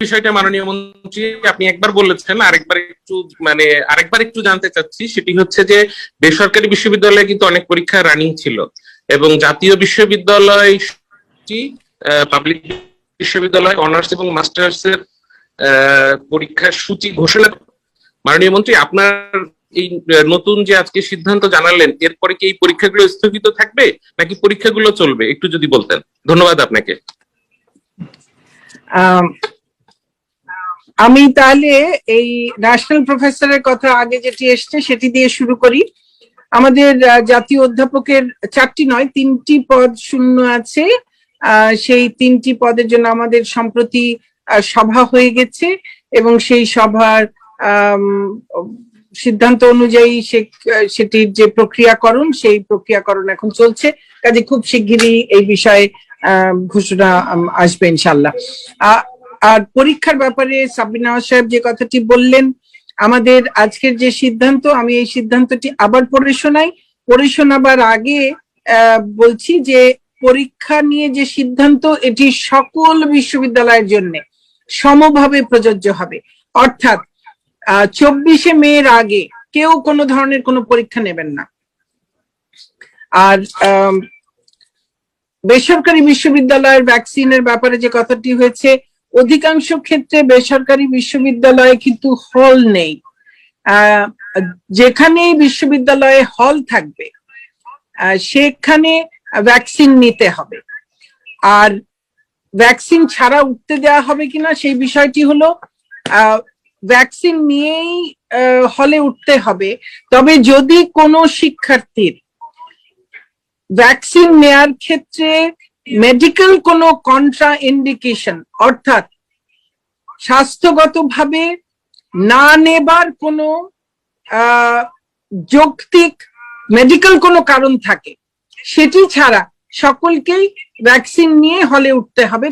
বিষয়টা মাননীয় মন্ত্রী, আপনি একবার বলেছেন, আরেকবার একটু মানে আরেকবার একটু জানতে চাচ্ছি, সেটি হচ্ছে যে বেসরকারি বিশ্ববিদ্যালয়ে কিন্তু অনেক পরীক্ষা রানিং ছিল এবং জাতীয় বিশ্ববিদ্যালয় পাবলিক বিশ্ববিদ্যালয় অনার্স এবং মাস্টার্স এর পরীক্ষার সূচি ঘোষণা মাননীয় মন্ত্রী, আপনার এই নতুন যে আজকে সিদ্ধান্ত জানালেন, এরপরে কি এই পরীক্ষাগুলো স্থগিত থাকবে নাকি পরীক্ষাগুলো চলবে? একটু যদি বলতেন। ধন্যবাদ আপনাকে। আম, তাহলে এই ন্যাশনাল প্রফেসরের কথা আগে যেটি এসছে সেটি দিয়ে শুরু করি। আমাদের জাতীয় অধ্যাপকের চারটি নয় তিনটি পদ শূন্য আছে। সেই তিনটি পদের জন্য আমাদের সম্প্রতি সভা হয়ে গেছে এবং সেই সভার সিদ্ধান্ত অনুযায়ী সেটির যে প্রক্রিয়াকরণ সেই প্রক্রিয়াকরণ এখন চলছে। কাজে খুব শিগগিরই এই বিষয়ে ঘোষণা আসবে ইনশাল্লাহ আর পরীক্ষার ব্যাপারে সাবিনা সাহেব যে কথাটি বললেন, আমাদের আজকের যে সিদ্ধান্ত, আমি এই সিদ্ধান্তটি আবার পড়ে শোনাই। পড়ে শোনাবার আগে বলছি যে পরীক্ষা নিয়ে যে সিদ্ধান্ত, এটি সকল বিশ্ববিদ্যালয়ের জন্য সমভাবে প্রযোজ্য হবে। অর্থাৎ চব্বিশে মের আগে কেউ কোনো ধরনের কোনো পরীক্ষা নেবেন না। আর বেসরকারি বিশ্ববিদ্যালয়ের ভ্যাকসিনের ব্যাপারে যে কথাটি হয়েছে অধিকাংশ ক্ষেত্রে বেসরকারি বিশ্ববিদ্যালয়ে কিন্তু হল নেই। যেখানেই বিশ্ববিদ্যালয়ে হল থাকবে সেখানে ভ্যাকসিন নিতে হবে। আর ভ্যাকসিন ছাড়া উঠতে দেওয়া হবে কিনা সেই বিষয়টি হলো ভ্যাকসিন নিয়েই হলে উঠতে হবে। তবে যদি কোনো শিক্ষার্থীর ভ্যাকসিন নেয়ার ক্ষেত্রে মেডিকেল কোনো কন্ট্রা ইন্ডিকেশন অর্থাৎ স্বাস্থ্যগতভাবে না নেবার কোনো যৌক্তিক মেডিকেল কোনো কারণ থাকে, সেটি ছাড়া সকলকেই ভ্যাকসিন নিয়ে হলে উঠতে হবে।